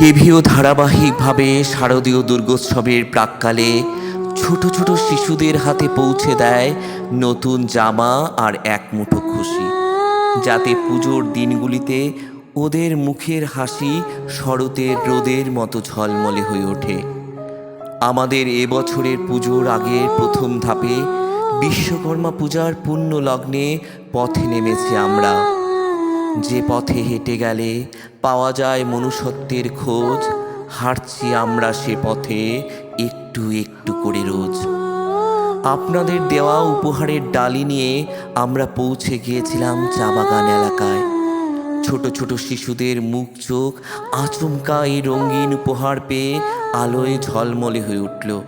টিভিও ধারাবাহিকভাবে শারদীয় দুর্গোৎসবের প্রাককালে ছোট ছোট শিশুদের হাতে পৌঁছে দেয় নতুন জামা আর এক মুঠো খুশি। যাতে পুজোর দিনগুলিতে ওদের মুখের হাসি শরতের রোদের মতো ঝলমলে হয়ে ওঠে। আমাদের এবছরের পুজোর আগের প্রথম ধাপে বিশ্বকর্মা পূজার পুণ্য লগ্নে পথে নেমেছি আমরা। যে পথে হেঁটে গেলে পাওয়া যায় মনুষ্যত্বের খোঁজ, হাঁটছি আমরা সে পথে একটু একটু করে রোজ। আপনাদের দেওয়া উপহারের ডালি নিয়ে আমরা পৌঁছে গিয়েছিলাম চা বাগান এলাকায়। ছোট ছোট শিশুদের মুখ চোখ আচমকা এই রঙিন উপহার পেয়ে আলোয় ঝলমলে হয়ে উঠল।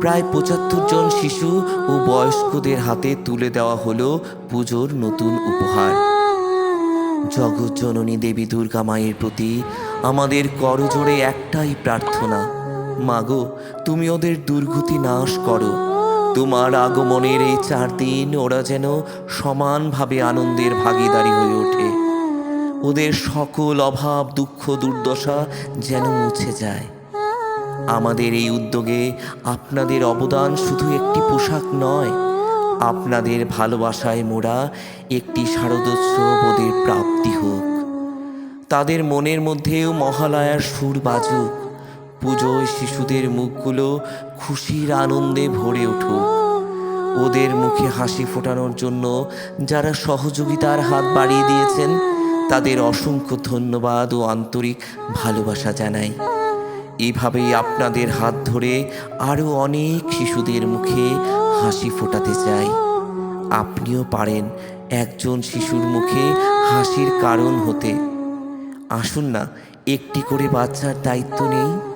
প্রায় পঁচাত্তর জন শিশু ও বয়স্কদের হাতে তুলে দেওয়া হলো পুজোর নতুন উপহার। জগৎ জননী দেবী দুর্গা মায়ের প্রতি আমাদের করজোড়ে একটাই প্রার্থনা। মাগো, তুমি ওদের দুর্গতি নাশ করো। তোমার আগমনের এই চার দিন ওরা যেন সমানভাবে আনন্দের ভাগীদারি হয়ে ওঠে। ওদের সকল অভাব, দুঃখ, দুর্দশা যেন মুছে যায়। আমাদের এই উদ্যোগে আপনাদের অবদান শুধু একটি পোশাক নয় আপনাদের ভালোবাসায় মোড়া একটি শারদোৎসব ওদের প্রাপ্তি হোক। তাদের মনের মধ্যেও মহালয়ার সুর বাজুক। পুজোয় শিশুদের মুখগুলো খুশির আনন্দে ভরে উঠুক। ওদের মুখে হাসি ফোটানোর জন্য যারা সহযোগিতার হাত বাড়িয়ে দিয়েছেন, তাদের অসংখ্য ধন্যবাদ ও আন্তরিক ভালোবাসা জানাই। এভাবেই আপনাদের হাত ধরে আরও অনেক শিশুদের মুখে হাসি ফোটাতে চাই। আপনিও পারেন একজন শিশুর মুখে হাসির কারণ হতে। আসুন না, একটি করে বাচ্চার দায়িত্ব নেই।